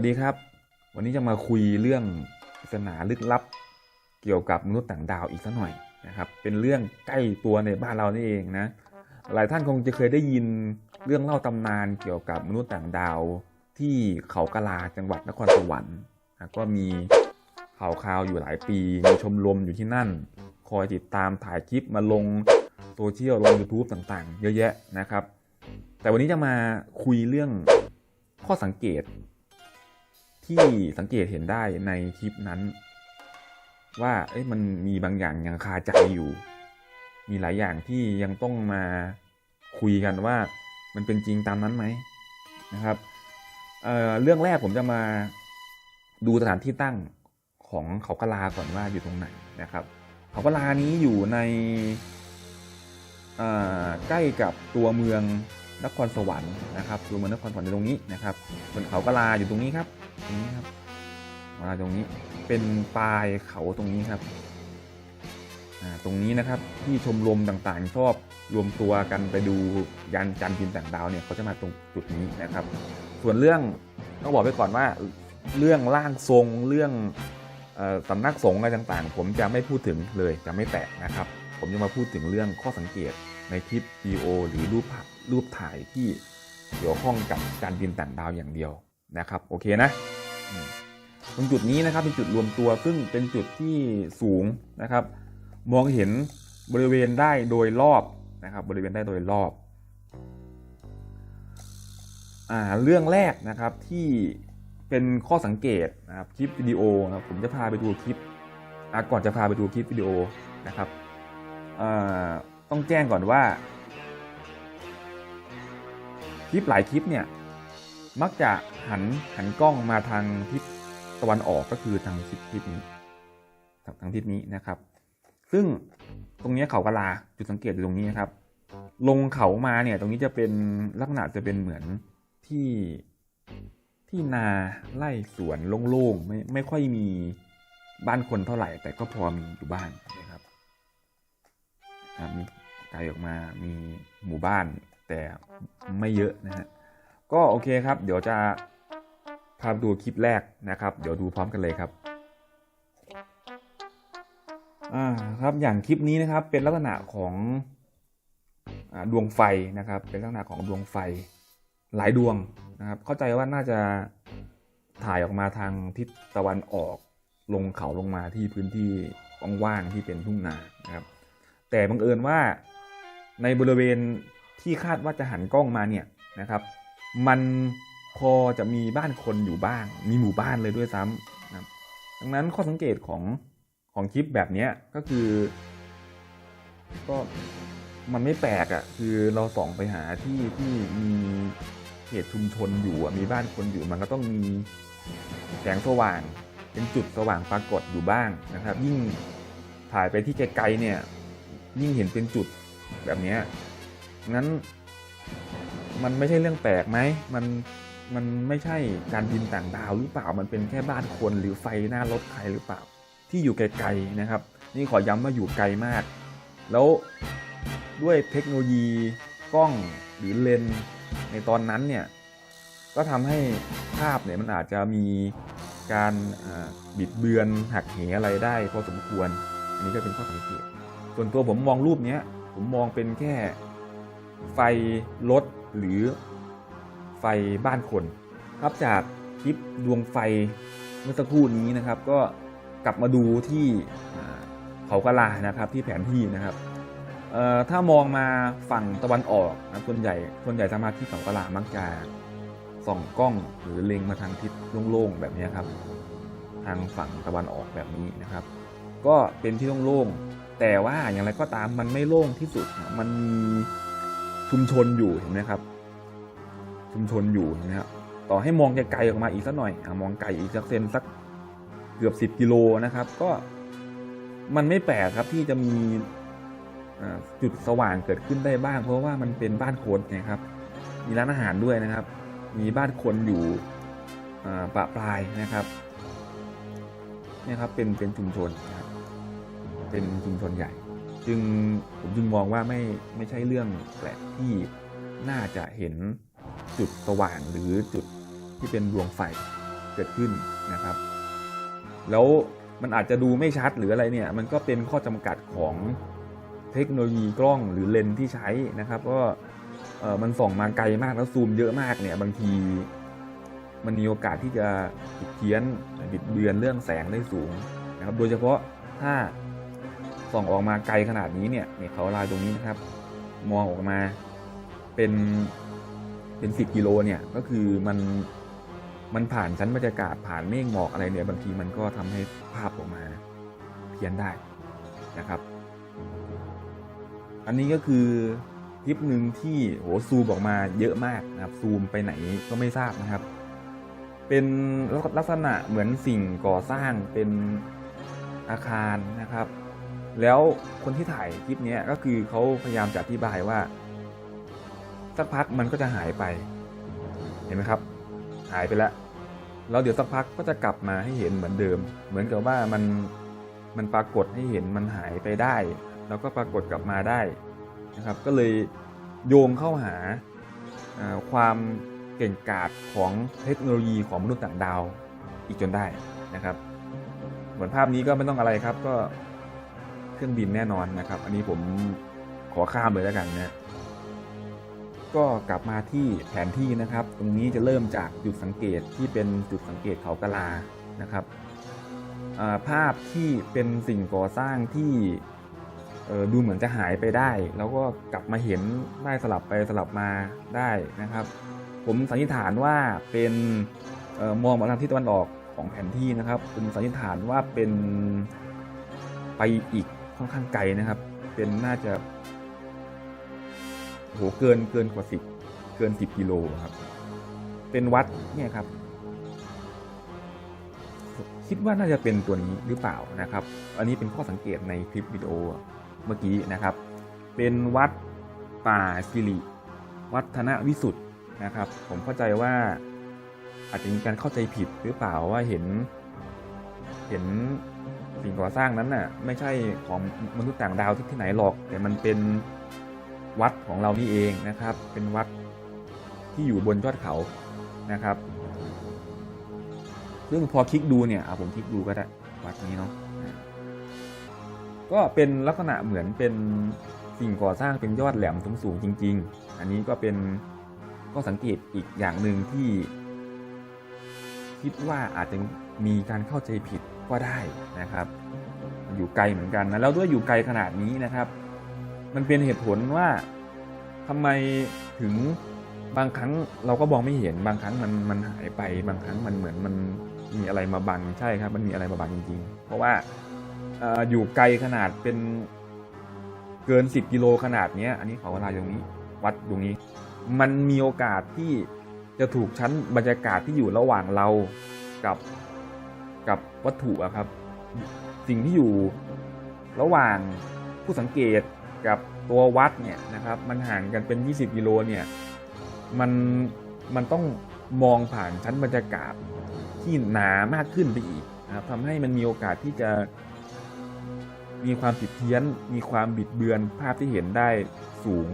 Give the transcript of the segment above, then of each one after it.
วัสดีครับ วันนี้จะมาคุยเรื่องปริศนาลึกลับ เกี่ยวกับมนุษย์ต่างดาวอีกสักหน่อยนะครับ เป็นเรื่องใกล้ตัวในบ้านเรานี่เองนะ หลายท่านคงจะเคยได้ยินเรื่องเล่าตำนานเกี่ยวกับมนุษย์ต่างดาว ที่เขากะลาจังหวัดนครสวรรค์นะก็มีข่าวคราวอยู่หลายปี มีชมรมอยู่ที่นั่น คอยติดตามถ่ายคลิปมาลงโซเชียลลง YouTube ต่างๆ เยอะแยะนะครับ แต่วันนี้จะมาคุยเรื่องข้อสังเกต ที่สังเกตเห็นได้ในคลิปนั้น ว่าเอ๊ะมันมีบางอย่างยังคาใจอยู่ มีหลายอย่างที่ยังต้องมาคุยกันว่ามันเป็นจริงตามนั้นไหมนะครับเเรื่องแรกผมจะมาดูสถานที่ตั้งของเขากะลาก่อนว่าอยู่ตรงไหนนะครับ เขากะลานี้อยู่ในใกล้กับตัวเมือง นครสวรรค์นะครับตัวเมืองนครสวรรค์อยู่ตรงนี้นะครับส่วนเขากะลาอยู่ตรงนี้ครับตรงนี้ครับมาตรงนี้เป็นปลายเขาตรงนี้ครับอ่าตรงนี้นะครับที่ชมรมต่างๆ ชอบรวมตัวกันไปดูยานจันทร์บินต่างดาวเนี่ยเขาจะมาตรงจุดนี้นะครับ ส่วนเรื่องต้องบอกไว้ก่อนว่าเรื่องร่างทรงเรื่องอสำนักสงฆ์อะไรต่างๆ ผมจะไม่พูดถึงเลยจะไม่แตะนะครับ ผมจะมาพูดถึงเรื่องข้อสังเกต ในคลิปวิดีโอหรือรูปภาพรูปถ่ายที่เกี่ยวข้องกับการบินต่างดาวอย่างเดียวนะครับโอเคนะตรงจุดนี้นะครับเป็นจุดรวมตัวซึ่งเป็นจุดที่สูงนะครับ มองเห็นบริเวณได้โดยรอบนะครับ บริเวณได้โดยรอบอ่าเรื่องแรกนะครับที่เป็นข้อสังเกตนะครับคลิปวิดีโอนะครับผมจะพาไปดูคลิปก่อนจะพาไปดูคลิปวิดีโอนะครับอ่า ต้องแจ้งก่อนว่า คลิปหลายคลิปเนี่ย มักจะหันหันกล้องมาทางทิศตะวันออกก็คือทางทิศทิศนี้ทางทิศนี้นะครับ ซึ่งตรงนี้เขากะลาจุดสังเกตอยู่ตรงนี้นะครับ ลงเขามาเนี่ย ตรงนี้จะเป็นลักษณะจะเป็นเหมือนที่ที่นาไร่สวนโล่งๆไม่ไม่ค่อยมีบ้านคนเท่าไหร่ แต่ก็พอมีอยู่บ้านนะครับครับมี ไกลออกมามีหมู่บ้านแต่ไม่เยอะนะฮะก็โอเคครับ เดี๋ยวจะพาดูคลิปแรกนะครับ เดี๋ยวดูพร้อมกันเลยครับอ่าครับอย่างคลิปนี้นะครับเป็นลักษณะของอดวงไฟนะครับ เป็นลักษณะของดวงไฟหลายดวงนะครับ เข้าใจว่าน่าจะถ่ายออกมาทางทิศตะวันออกลงเขาลงมาที่พื้นที่ว่างๆที่เป็นทุ่งนานะครับ แต่บังเอิญว่า ในบริเวณที่คาดว่าจะหันกล้องมาเนี่ยนะครับ มันพอจะมีบ้านคนอยู่บ้าง มีหมู่บ้านเลยด้วยซ้ำนะครับดังนั้นข้อสังเกตของของคลิปแบบนี้ก็คือ ก็มันไม่แปลกอะ่ะคือเราส่องไปหาที่ที่มีเขตชุมชนอยู่มีบ้านคนอยู่มันก็ต้องมีแสงสว่าง เป็นจุดสว่างปรากฏอยู่บ้างนะครับ ยิ่งถ่ายไปที่ไกลๆเนี่ย ยิ่งเห็นเป็นจุด แบบนี้งั้นมันไม่ใช่เรื่องแปลกไหมมันมันไม่ใช่การบินต่างดาวหรือเปล่า มันเป็นแค่บ้านคนหรือไฟหน้ารถใครหรือเปล่า ที่อยู่ไกลๆนะครับ นี่ขอย้ำว่าอยู่ไกลมาก แล้วด้วยเทคโนโลยีกล้องหรือเลนส์ในตอนนั้นเนี่ย ก็ทำให้ภาพเนี่ยมันอาจจะมีการบิดเบือนหักเหอะไรได้พอสมควร อันนี้ก็เป็นข้อสังเกต ส่วนตัวผมมองรูปเนี้ย ผมมองเป็นแค่ไฟรถหรือไฟบ้านคน ครับจากคลิปดวงไฟเมื่อสักครู่นี้นะครับ ก็กลับมาดูที่เขากะลานะครับที่แผนที่นะครับถ้ามองมาฝั่งตะวันออกนะส่วนใหญ่ส่วนใหญ่จะมาที่เขากะลามักจะส่องกล้องหรือเล็งมาทางทิศโล่งๆแบบนี้ครับ ทางฝั่งตะวันออกแบบนี้นะครับ ก็เป็นที่โล่งๆ แต่ว่าอย่างไรก็ตามมันไม่โล่งที่สุดมันมีชุมชนอยู่เห็นไหมครับ ชุมชนอยู่นะครับต่อให้มองไกลๆออกมาอีกสักหน่อยอมองไกลอีกสักเซนสักเกือบ10กิโลนะครับ ก็มันไม่แปลกครับที่จะมีจุดสว่างเกิดขึ้นได้บ้าง เพราะว่ามันเป็นบ้านคนนะครับ มีร้านอาหารด้วยนะครับ มีบ้านคนอยู่อ่าปะปลายนะครับนี่ครับเป็นเป็นชุมชนนะครับ เป็นชุมชนใหญ่ จึงผมจึงมองว่าไม่ไม่ใช่เรื่องแปลกที่น่าจะเห็นจุดสว่างหรือจุดที่เป็นดวงไฟเกิดขึ้นนะครับ แล้วมันอาจจะดูไม่ชัดหรืออะไรเนี่ย มันก็เป็นข้อจำกัดของเทคโนโลยีกล้องหรือเลนส์ที่ใช้นะครับก็เออมันส่องมาไกลมากแล้วซูมเยอะมากเนี่ยบางทีมันมีโอกาสที่จะผิดเพี้ยนบิดเบือนเรื่องแสงได้สูงนะครับโดยเฉพาะถ้า ส่องออกมาไกลขนาดนี้เนี่ยเนี่ยเขาลายตรงนี้นะครับ มองออกมาเป็นเป็นสิบกิโลเนี่ยก็คือมันมันผ่านชั้นบรรยากาศผ่านเมฆหมอกอะไรเนี่ยบางทีมันก็ทำให้ภาพออกมาเพี้ยนได้นะครับ อันนี้ก็คือคลิปหนึ่งที่โหซูมออกมาเยอะมากนะครับ ซูมไปไหนก็ไม่ทราบนะครับ เป็นลักษณะเหมือนสิ่งก่อสร้างเป็นอาคารนะครับ แล้วคนที่ถ่ายคลิปนี้ก็คือเขาพยายามจะอธิบายว่า สักพักมันก็จะหายไป เห็นไหมครับ หายไปแล้วแล้วเดี๋ยวสักพักก็จะกลับมาให้เห็นเหมือนเดิม เหมือนกับว่ามันมันปรากฏให้เห็นมันหายไปได้ แล้วก็ปรากฏกลับมาได้นะครับ ก็เลยโยงเข้าหาความเก่งกาจของเทคโนโลยีของมนุษย์ต่างดาวอีกจนได้นะครับ เหมือนภาพนี้ก็ไม่ต้องอะไรครับก็ เครื่องบินแน่นอนนะครับ อันนี้ผมขอข้ามเลยแล้วกันนะก็กลับมาที่แผนที่นะครับ ตรงนี้จะเริ่มจากจุดสังเกตที่เป็นจุดสังเกตเขากะลานะครับภาพที่เป็นสิ่งก่อสร้างที่ดูเหมือนจะหายไปได้ แล้วก็กลับมาเห็นได้สลับไปสลับมาได้นะครับ ผมสันนิษฐานว่าเป็นออมองมาทางทิศตะวันออกของแผนที่นะครับ ผมสันนิษฐานว่าเป็นไปอีก ค่อนข้างไกลนะครับ เป็นน่าจะโหเกินเกินกว่าสิบเกินสิบกิโลครับ เป็นวัดเนี่ยครับ คิดว่าน่าจะเป็นตัวนี้หรือเปล่านะครับ อันนี้เป็นข้อสังเกตในคลิปวิดีโอเมื่อกี้นะครับ เป็นวัดป่าสิริวัฒนวิสุทธ์นะครับ ผมเข้าใจว่าอาจจะมีการเข้าใจผิดหรือเปล่าว่าเห็นเห็น สิ่งก่อสร้างนั้นน่ะไม่ใช่ของมนุษย์ต่างดาวที่ที่ไหนหรอก แต่มันเป็นวัดของเรานี่เองนะครับ เป็นวัดที่อยู่บนยอดเขานะครับซึ่งพอคลิกดูเนี่ยเอาผมคลิกดูก็ได้วัดนี้เนาะก็เป็นลักษณะเหมือนเป็นสิ่งก่อสร้างเป็นยอดแหลมสูงๆจริง ๆ อันนี้ก็เป็นก็สังเกตอีกอย่างหนึ่งที่ คิดว่าอาจจะมีการเข้าใจผิด ก็ได้นะครับ อยู่ไกลเหมือนกันนะแล้วด้วยอยู่ไกลขนาดนี้นะครับ มันเป็นเหตุผลว่าทำไมถึงบางครั้งเราก็มองไม่เห็นบางครั้งมันมันหายไปบางครั้งมันเหมือนมันมีอะไรมาบังใช่ครับ มันมีอะไรมาบังจริง ๆ เพราะว่าออยู่ไกลขนาดเป็นเกิน 10 กิโลขนาดนี้อันนี้เขาเวลาตรงนี้วัดตรงนี้ มันมีโอกาสที่จะถูกชั้นบรรยากาศที่อยู่ระหว่างเรากับ วัตถุอะครับ สิ่งที่อยู่ระหว่างผู้สังเกตกับตัววัดเนี่ยนะครับ มันห่างกันเป็น 20 กิโลเนี่ยมันมันต้องมองผ่านชั้นบรรยากาศที่หนามากขึ้นไปอีกนะครับทำให้มันมีโอกาสที่จะมีความผิดเพี้ยน มีความบิดเบือนภาพที่เห็นได้สูง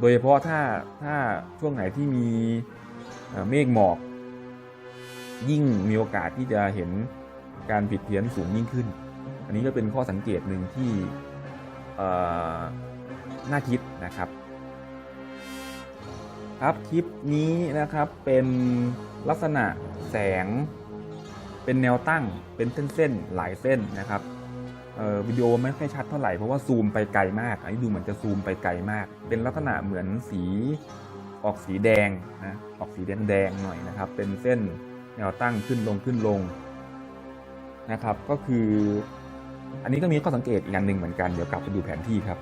โดยเฉพาะถ้าถ้าช่วงไหนที่มีเอ่อเมฆหมอก ยิ่งมีโอกาสที่จะเห็นการผิดเพี้ยนสูงยิ่งขึ้น อันนี้ก็เป็นข้อสังเกตหนึ่งที่น่าคิดนะครับครับคลิปนี้นะครับเป็นลักษณะแสงเป็นแนวตั้งเป็นเส้นๆหลายเส้นนะครับวิดีโอไม่ค่อยชัดเท่าไหร่เพราะว่าซูมไปไกลมากอันนี้ดูเหมือนจะซูมไปไกลมาก เป็นลักษณะเหมือนสีออกสีแดงนะออกสีแดงแดงๆหน่อยนะครับ เป็นเส้น แนวตั้งขึ้นลงขึ้นลงนะครับ ก็คือ อันนี้ก็มีข้อสังเกตอีกอันหนึ่งเหมือนกัน เดี๋ยวกลับไปดูแผนที่ครับ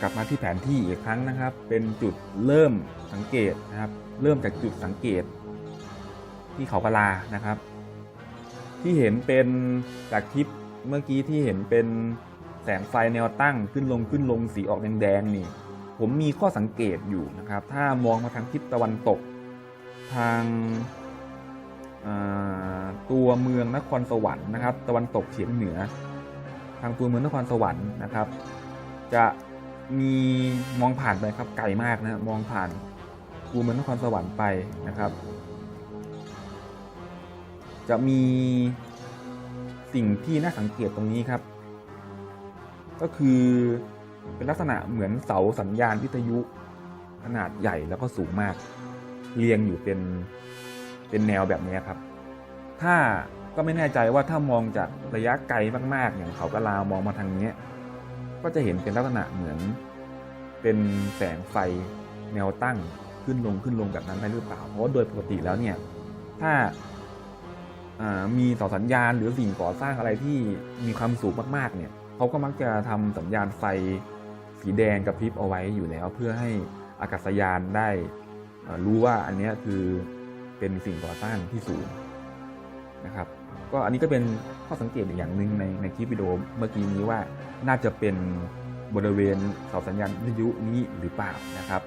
กลับมาที่แผนที่อีกครั้งนะครับ เป็นจุดเริ่มสังเกตนะครับ เริ่มจากจุดสังเกต ที่เขากะลานะครับ ที่เห็นเป็นจากคลิปเมื่อกี้ที่เห็นเป็นแสงไฟแนวตั้งขึ้นลงขึ้นลงสีออกแดงๆนี่ ผมมีข้อสังเกตอยู่นะครับ ถ้ามองมาทางทิศตะวันตก ทางตัวเมืองนครสวรรค์นะครับ ตะวันตกเฉียงเหนือ ทางตัวเมืองนครสวรรค์นะครับ จะมีมองผ่านไปครับไกลมากนะมองผ่านกูเมืองนครสวรรค์ไปนะครับ จะมีสิ่งที่น่าสังเกตตรงนี้ครับ ก็คือ เป็นลักษณะเหมือนเสาสัญญาณวิทยุขนาดใหญ่แล้วก็สูงมาก เรียงอยู่เป็นเป็นแนวแบบนี้ครับ ถ้าก็ไม่แน่ใจว่าถ้ามองจากระยะไกลมากๆ อย่างเขากระลามองมาทางนี้ก็จะเห็นเป็นลักษณะเหมือนเป็นแสงไฟแนวตั้งขึ้นลงขึ้นลงแบบนั้นได้หรือเปล่า เพราะโดยปกติแล้วเนี่ยถ้าามีเสาสัญญาณหรือสิ่งก่อสร้างอะไรที่มีความสูงมากๆเนี่ยเขาก็มักจะทำสัญญาณไฟ สีแดงกระพริบเอาไว้อยู่แล้ว เพื่อให้อากาศยานได้รู้ว่าอันนี้คือเป็นสิ่งก่อสร้างที่สูงนะครับก็อันนี้ก็เป็นข้อสังเกตอีกอย่างหนึ่งในในคลิปวิดีโอเมื่อกี้นี้ว่าน่าจะเป็นบริเวณเสาสัญญาณวิทยุนี้หรือเปล่านะครับ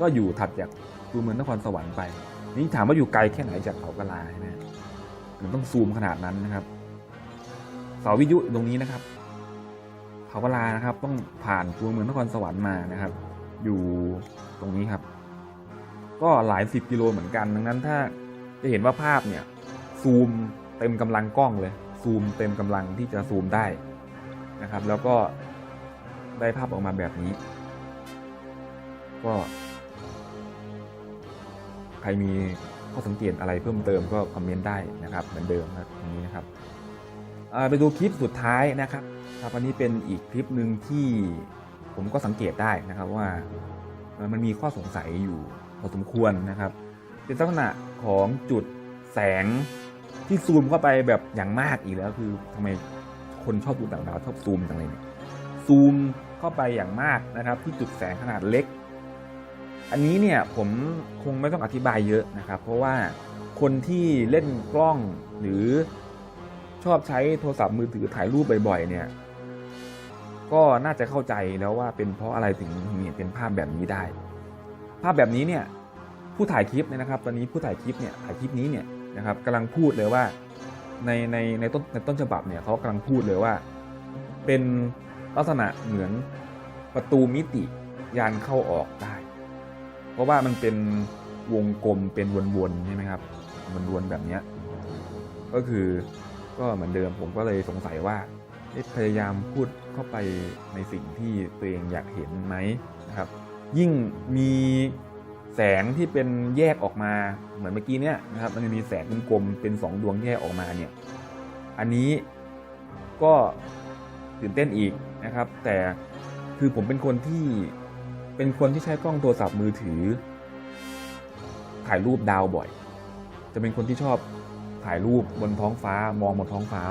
ก็อยู่ถัดจากตัวเมืองนครสวรรค์ไป นี่ถามว่าอยู่ไกลแค่ไหนจากเขากะลาใช่ไหมมันต้องซูมขนาดนั้นนะครับ เสาวิทยุตรงนี้นะครับ เขากะลานะครับ ต้องผ่านตัวเมืองนครสวรรค์มานะครับ อยู่ตรงนี้ครับ ก็หลายสิบกิโลเหมือนกัน ดังนั้นถ้าจะเห็นว่าภาพเนี่ยซูมเต็มกำลังกล้องเลย ซูมเต็มกำลังที่จะซูมได้นะครับ แล้วก็ได้ภาพออกมาแบบนี้ ก็ใครมีข้อสังเกตอะไรเพิ่มเติมก็คอมเมนต์ได้นะครับเหมือนเดิมครับตรงนี้นะครับไปดูคลิปสุดท้ายนะครับ ครับอันนี้เป็นอีกคลิปหนึ่งที่ผมก็สังเกตได้นะครับว่ามันมีข้อสงสัยอยู่พอสมควรนะครับ เป็นลักษณะของจุดแสงที่ซูมเข้าไปแบบอย่างมากอีกแล้วคือทำไมคนชอบดูต่างดาวชอบซูมจังเลยเนี่ยซูมเข้าไปอย่างมากนะครับ ที่จุดแสงขนาดเล็ก อันนี้เนี่ยผมคงไม่ต้องอธิบายเยอะนะครับ เพราะว่าคนที่เล่นกล้องหรือชอบใช้โทรศัพท์มือถือถ่ายรูปบ่อยๆเนี่ย ก็น่าจะเข้าใจแล้วว่าเป็นเพราะอะไรถึงมีเป็นภาพแบบนี้ได้ ภาพแบบนี้เนี่ยผู้ถ่ายคลิปเนี่ยนะครับ ตอนนี้ผู้ถ่ายคลิปเนี่ยถ่ายคลิปนี้เนี่ยนะครับกำลังพูดเลยว่าในในในต้นในต้นฉบับเนี่ยเขากำลังพูดเลยว่า เป็นลักษณะเหมือนประตูมิติยานเข้าออกได้ เพราะว่ามันเป็นวงกลมเป็นวนๆใช่ไหมครับวนๆแบบนี้ก็คือก็เหมือนเดิมผมก็เลยสงสัยว่า พยายามพูดเข้าไปในสิ่งที่ตัวเองอยากเห็นไหมนะครับ ยิ่งมีแสงที่เป็นแยกออกมาเหมือนเมื่อกี้เนี่ยนะครับมันจะมีแสงกลมๆเป็นสองดวงแยกออกมาเนี่ยอันนี้ก็ตื่นเต้นอีกนะครับ แต่คือผมเป็นคนที่เป็นคนที่ใช้กล้องโทรศัพท์มือถือ ถ่ายรูปดาวบ่อย จะเป็นคนที่ชอบถ่ายรูปบนท้องฟ้ามองบนท้องฟ้า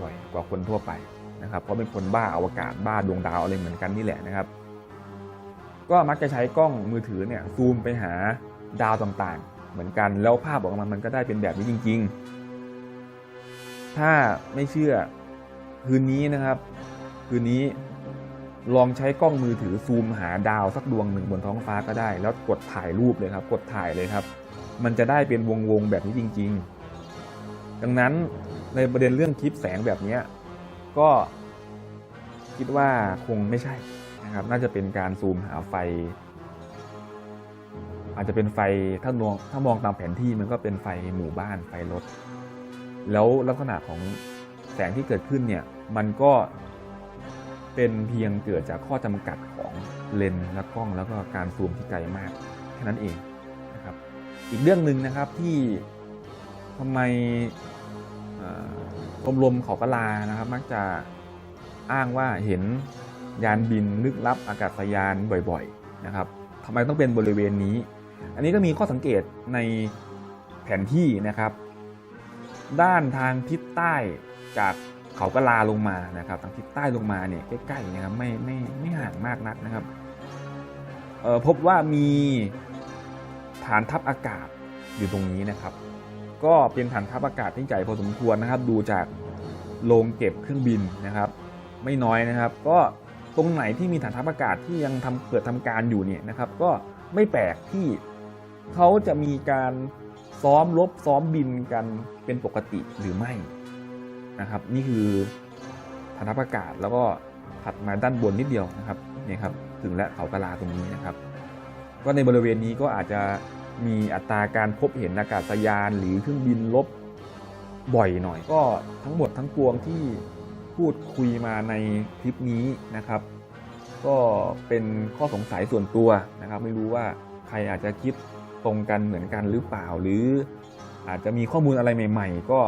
บ่อยกว่าคนทั่วไป นะครับเพราะเป็นคนบ้าอวกาศบ้าดวงดาวอะไรเหมือนกันนี่แหละนะครับ ก็มักจะใช้กล้องมือถือเนี่ยซูมไปหาดาวต่างๆ เหมือนกันแล้วภาพออกมามันก็ได้เป็นแบบนี้จริง ๆ ถ้าไม่เชื่อคืนนี้นะครับ คืนนี้ลองใช้กล้องมือถือซูมหาดาวสักดวงหนึ่งบนท้องฟ้าก็ได้ แล้วกดถ่ายรูปเลยครับ กดถ่ายเลยครับ มันจะได้เป็นวงๆแบบนี้จริง ๆ ดังนั้นในประเด็นเรื่องคลิปแสงแบบนี้ ก็คิดว่าคงไม่ใช่นะครับ น่าจะเป็นการซูมหาไฟ อาจจะเป็นไฟถ้ามองถ้ามองตามแผนที่มันก็เป็นไฟหมู่บ้านไฟรถ แล้วลักษณะของแสงที่เกิดขึ้นเนี่ย มันก็เป็นเพียงเกิดจากข้อจำกัดของเลนส์และกล้องแล้วก็การซูมที่ไกลมากแค่นั้นเองนะครับ อีกเรื่องหนึ่งนะครับที่ทำไม อลมลมเขากะลานะครับ มักจะอ้างว่าเห็นยานบินลึกลับอากาศยานบ่อยๆนะครับทำไมต้องเป็นบริเวณนี้ อันนี้ก็มีข้อสังเกตในแผนที่นะครับ ด้านทางทิศใต้จากเขากะลาลงมานะครับทางทิศใต้ลงมาเนี่ยใกล้ๆนะครับไม่ไม่ไม่ห่างมากนักนะครับพบว่ามีฐานทัพอากาศอยู่ตรงนี้นะครับ ก็เป็นฐานทัพอากาศที่ใหญ่พอสมควรนะครับ ดูจากโรงเก็บเครื่องบินนะครับ ไม่น้อยนะครับ ก็ตรงไหนที่มีฐานทัพอากาศที่ยังทำเปิดทำการอยู่เนี่ยนะครับ ก็ไม่แปลกที่เขาจะมีการซ้อมรบซ้อมบินกันเป็นปกติหรือไม่นะครับ นี่คือฐานทัพอากาศแล้วก็ถัดมาด้านบนนิดเดียวนะครับนี่ครับถึงและเขากะลาตรงนี้นะครับ ก็ในบริเวณนี้ก็อาจจะ มีอัตราการพบเห็นอากาศยานหรือเครื่องบินลบบ่อยหน่อย ก็ทั้งหมดทั้งปวงที่พูดคุยมาในคลิปนี้นะครับ ก็เป็นข้อสงสัยส่วนตัวนะครับ ไม่รู้ว่าใครอาจจะคิดตรงกันเหมือนกันหรือเปล่า หรืออาจจะมีข้อมูลอะไรใหม่ ๆ ก็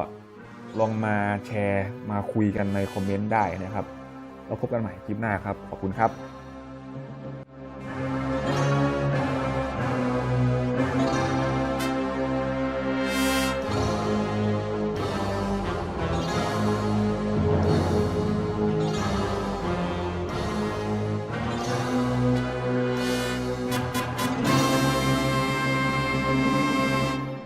ลองมาแชร์มาคุยกันในคอมเมนต์ได้นะครับเราพบกันใหม่คลิปหน้าครับ ขอบคุณครับ